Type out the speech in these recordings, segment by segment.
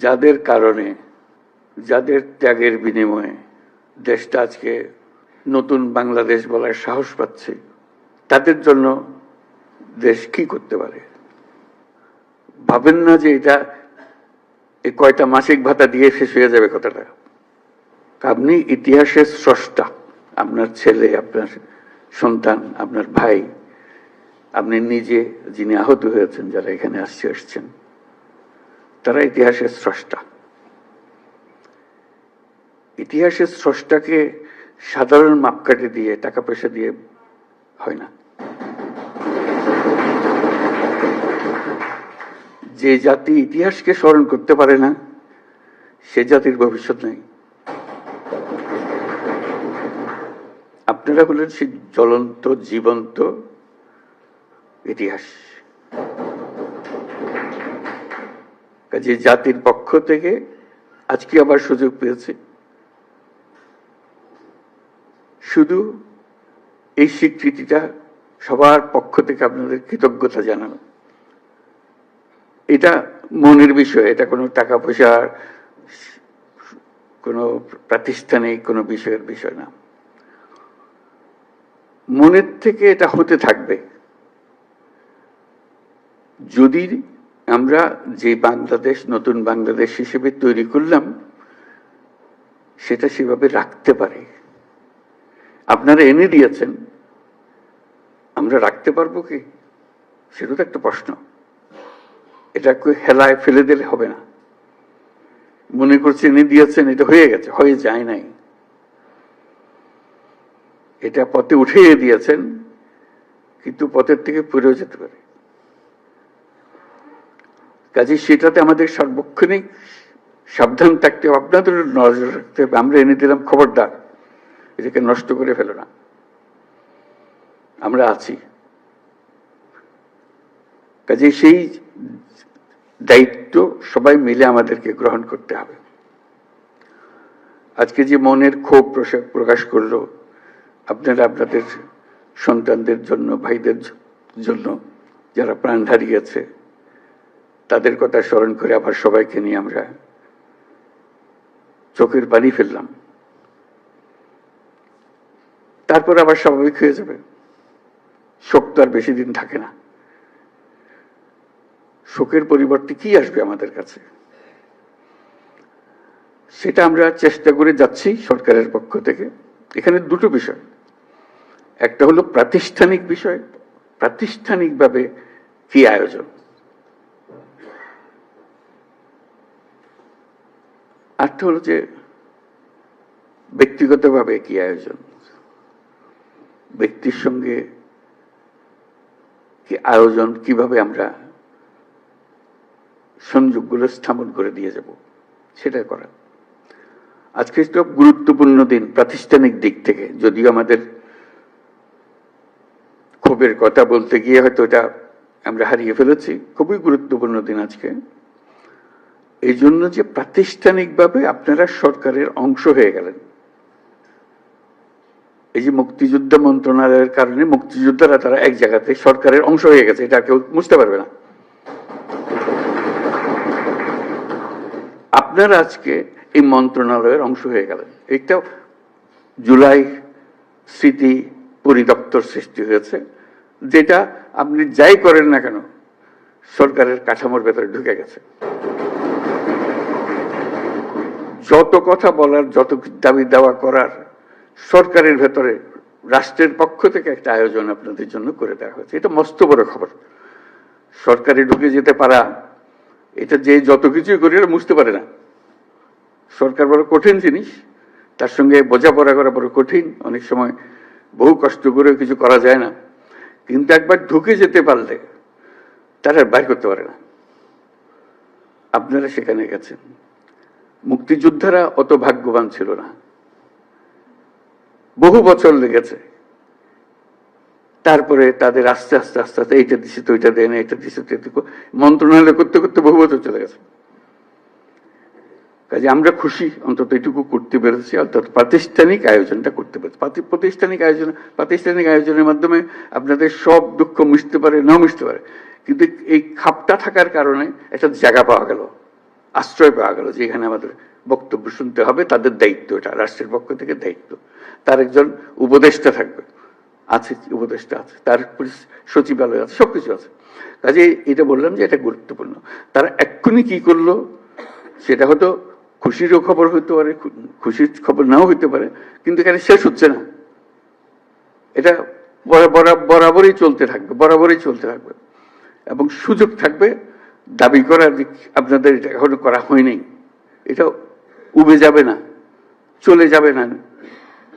যাদের কারণে, যাদের ত্যাগের বিনিময়ে দেশটা আজকে নতুন বাংলাদেশ বলার সাহস পাচ্ছে, তাদের জন্য দেশ কি করতে পারে? ভাবেন না যে এটা এই কয়টা মাসিক ভাতা দিয়ে শেষ হয়ে যাবে কথাটা। আপনি ইতিহাসের স্রষ্টা, আপনার ছেলে, আপনার সন্তান, আপনার ভাই, আপনি নিজে যিনি আহত হয়েছেন, যারা এখানে আসছে এসছেন তারা ইতিহাসের স্রষ্টা। ইতিহাসের স্রষ্টাকে সাধারণ মাপকাঠি দিয়ে, টাকা পয়সা দিয়ে হয় না। যে জাতি ইতিহাসকে স্মরণ করতে পারে না, সে জাতির ভবিষ্যৎ নেই। আপনারা হলেন সেই জ্বলন্ত, জীবন্ত ইতিহাস। কাজে জাতির পক্ষ থেকে আজকে আবার সুযোগ পেয়েছে। শুধু এই স্বীকৃতিটা সবার পক্ষ থেকে আপনাদের কৃতজ্ঞতা জানানো। এটা মনের বিষয়, এটা কোনো টাকা পয়সার কোনো প্রাতিষ্ঠানিক কোনো বিষয়ের বিষয় না। মনের থেকে এটা হতে থাকবে। যদি আমরা যে বাংলাদেশ, নতুন বাংলাদেশ হিসেবে তৈরি করলাম, সেটা সেভাবে রাখতে পারে। আপনারা এনে দিয়েছেন, আমরা রাখতে পারব কি? সেটা তো একটা প্রশ্ন। এটা হেলায় ফেলে দিলে হবে না। মনে করছে এনে দিয়েছেন, এটা হয়ে গেছে, হয়ে যায় নাই। এটা পথে উঠিয়ে দিয়েছেন, কিন্তু পথের থেকে পড়েও যেতে পারে। কাজে সেটাতে আমাদের সার্বক্ষণিক সাবধান থাকতে হবে, আপনাদের নজর রাখতে হবে। আমরা এনে দিলাম খবরদার, এটাকে নষ্ট করে ফেলো না। আমরা আছি। কাজে সেই দায়িত্ব সবাই মিলে আমাদেরকে গ্রহণ করতে হবে। আজকে যে মনের ক্ষোভ প্রকাশ করল, আপনারা আপনাদের সন্তানদের জন্য, ভাইদের জন্য যারা প্রাণ হারিয়েছে তাদের কথা স্মরণ করে আবার সবাইকে নিয়ে আমরা চোখের পানি ফেললাম। তারপর আবার স্বাভাবিক হয়ে যাবে। শোক তো আর বেশি দিন থাকে না। শোকের পরিবর্তে কি আসবে আমাদের কাছে? সেটা আমরা চেষ্টা করে যাচ্ছি সরকারের পক্ষ থেকে। এখানে দুটো বিষয়। একটা হলো প্রাতিষ্ঠানিক বিষয়। প্রাতিষ্ঠানিকভাবে কি আয়োজন? আরেকটা হলো যে ব্যক্তিগতভাবে কি আয়োজন? ব্যক্তির সঙ্গে কি আয়োজন কীভাবে আমরা সংযোগগুলো স্থাপন করে দিয়ে যাব? সেটা করা। আজকে তো গুরুত্বপূর্ণ দিন প্রাতিষ্ঠানিক দিক থেকে। যদিও আমাদের ক্ষোভের কথা বলতে গিয়ে হয়তো এটা আমরা হারিয়ে ফেলেছি। খুবই গুরুত্বপূর্ণ দিন আজকে। এই জন্য যে প্রাতিষ্ঠানিকভাবে আপনারা সরকারের অংশ হয়ে গেলেন। এই যে মুক্তিযুদ্ধ মন্ত্রণালয়ের কারণে মুক্তিযোদ্ধারা তারা এক জায়গাতে সরকারের অংশ হয়ে গেছে, এটা কেউ বুঝতে পারবে না। আপনারা আজকে এই মন্ত্রণালয়ের অংশ হয়ে গেলেন। এইটা জুলাই স্মৃতি পরিদপ্তর সৃষ্টি হয়েছে, যেটা আপনি যাই করেন না কেন, সরকারের কাঠামোর ভেতরে ঢুকে গেছে। যত কথা বলার, যত দাবি দেওয়া করার, সরকারের ভেতরে, রাষ্ট্রের পক্ষ থেকে একটা আয়োজন আপনাদের জন্য করে দেওয়া হয়েছে। এটা মস্ত বড় খবর। সরকারে ঢুকে যেতে পারা, এটা যে যত কিছুই করি বুঝতে পারে না। সরকার বড় কঠিন জিনিস। তার সঙ্গে বোঝাপড়া করা বড় কঠিন। অনেক সময় বহু কষ্ট করেও কিছু করা যায় না। কিন্তু একবার ঢুকে যেতে পারলে, তারা বাইর করতে পারে না। আপনারা সেখানে গেছেন। মুক্তিযোদ্ধারা অত ভাগ্যবান ছিল না। বহু বছর লেগেছে। তারপরে তাদের আস্তে আস্তে আস্তে আস্তে এইটা দিছে তো ওইটা দেয় না এটা দিছে তো এটা মন্ত্রণালয় করতে করতে বহু বছর চলে গেছে। কাজে আমরা খুশি, অন্তত এটুকু করতে পেরেছি, অর্থাৎ প্রাতিষ্ঠানিক আয়োজনটা করতে পেরেছি। প্রাতিষ্ঠানিক আয়োজন, প্রাতিষ্ঠানিক আয়োজনের মাধ্যমে আপনাদের সব দুঃখ মিশতে পারে না মিশতে পারে। কিন্তু এই খাপটা থাকার কারণে একটা জায়গা পাওয়া গেল। আশ্রয় পাওয়া গেল যে এখানে আমাদের বক্তব্য শুনতে হবে, তাদের দায়িত্ব এটা, রাষ্ট্রের পক্ষ থেকে দায়িত্ব। তার একজন উপদেষ্টা থাকবে, আছে, উপদেষ্টা আছে, তার সচিবালয় আছে, সবকিছু আছে। কাজে এটা বললাম যে এটা গুরুত্বপূর্ণ। তারা এক্ষুনি কি করল, সেটা হয়তো খুশিরও খবর হতে পারে খুশির খবর নাও হতে পারে, কিন্তু এখানে শেষ হচ্ছে না। এটা বরা- বরা- বরাবরই চলতে থাকবে, বরাবরই চলতে থাকবে। এবং সুযোগ থাকবে দাবি করার যে আপনাদের এটা এখনও করা হয়নি এটা উবে যাবে না, চলে যাবে না,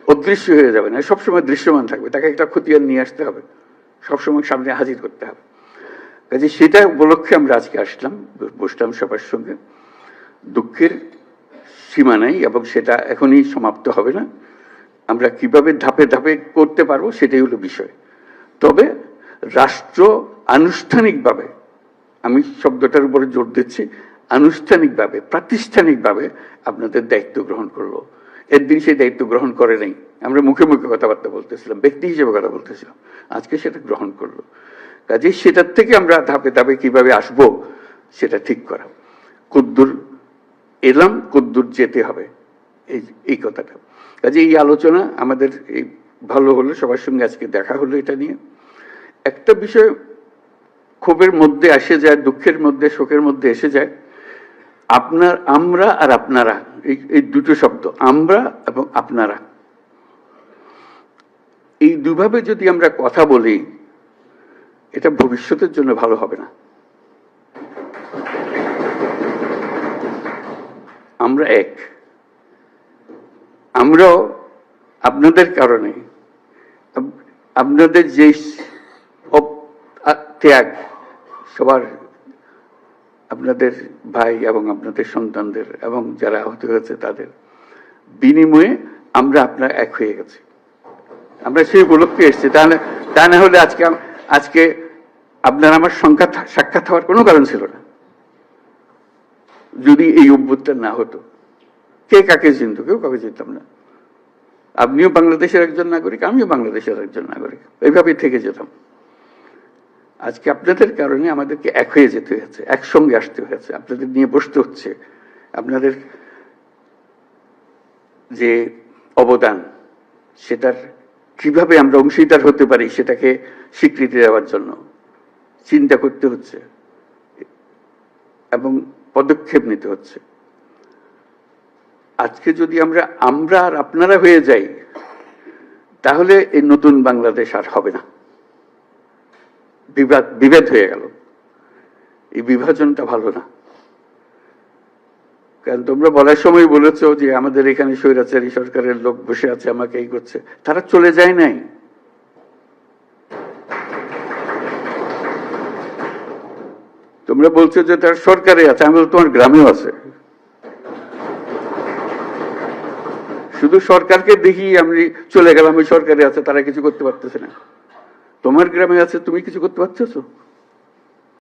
অদৃশ্য হয়ে যাবে না। সবসময় দৃশ্যমান থাকবে, তাকে একটা খতিয়ান নিয়ে আসতে হবে, সবসময় সামনে হাজির করতে হবে। কাজে সেটা উপলক্ষে আমরা আজকে আসলাম, বসলাম সবার সঙ্গে। দুঃখের সীমা নাই এবং সেটা এখনই সমাপ্ত হবে না। আমরা কীভাবে ধাপে ধাপে করতে পারব সেটাই হলো বিষয়। তবে রাষ্ট্র আনুষ্ঠানিকভাবে আমি শব্দটার উপরে জোর দিচ্ছি, আনুষ্ঠানিকভাবে, প্রাতিষ্ঠানিকভাবে আপনাদের দায়িত্ব গ্রহণ করল একদিন সেই দায়িত্ব গ্রহণ করে নাই। আমরা মুখে মুখে কথাবার্তা বলতেছিলাম, ব্যক্তি হিসেবে কথা বলতেছিলাম। আজকে সেটা গ্রহণ করল কাজে সেটার থেকে আমরা ধাপে ধাপে কীভাবে আসব, সেটা ঠিক করা। কদ্দুর এলাম, কদ্দুর যেতে হবে। এই এই কথাটা। কাজে এই আলোচনা আমাদের এই ভালো হলো, সবার সঙ্গে আজকে দেখা হলো এটা নিয়ে। একটা বিষয় ক্ষোভের মধ্যে আসে যায়, দুঃখের মধ্যে, শোকের মধ্যে এসে যায়। আপনার, আমরা আর আপনারা, এই এই দুটো শব্দ, আমরা এবং আপনারা। এই দুভাবে যদি আমরা কথা বলি, এটা ভবিষ্যতের জন্য ভালো হবে না। আমরা এক। আমরাও আপনাদের কারণে আপনাদের যে ত্যাগ সবার আপনাদের ভাই এবং আপনাদের সন্তানদের এবং যারা আহত হয়েছে তাদের বিনিময়ে আমরা আপনার এক হয়ে গেছি। আমরা সেই উপলক্ষে এসেছি। তাহলে তা না হলে আজকে আজকে আপনার আমার সংখ্যা সাক্ষাৎ হওয়ার কোনো কারণ ছিল না। যদি এই অভ্যুত্থান না হতো, কে কাকে চিনত, কেউ কাকে চিনতাম না। আপনিও বাংলাদেশের একজন নাগরিক, আমিও বাংলাদেশের একজন নাগরিক। এইভাবেই থেকে যেতাম। আজকে আপনাদের কারণে আমাদেরকে এক হয়ে যেতে হয়েছে, একসঙ্গে আসতে হয়েছে। আপনাদের নিয়ে বসতে হচ্ছে। আপনাদের যে অবদান, সেটার কীভাবে আমরা অংশীদার হতে পারি সেটাকে স্বীকৃতি দেওয়ার জন্য চিন্তা করতে হচ্ছে এবং পদক্ষেপ নিতে হচ্ছে। আজকে যদি আমরা আমরা আর আপনারা হয়ে যাই, তাহলে এই নতুন বাংলাদেশ আর হবে না। বিভেদ হয়ে গেল। এই বিভাজনটা ভালো না। কারণ তোমরা বলার সময় বলেছ যে আমাদের এখানে স্বৈরাচারী সরকারের লোক বসে আছে, আমাকে এই করছে। তারা চলে যায় নাই। তোমরা বলছো যে তার সরকারে আছে আমি তোমার গ্রামেও আছে। শুধু সরকারকে দেখি আমি চলে গেলাম, ওই সরকারে আছে, তারা কিছু করতে পারতেছে না। তোমার গ্রামে আছে তুমি কিছু করতে পারতেছো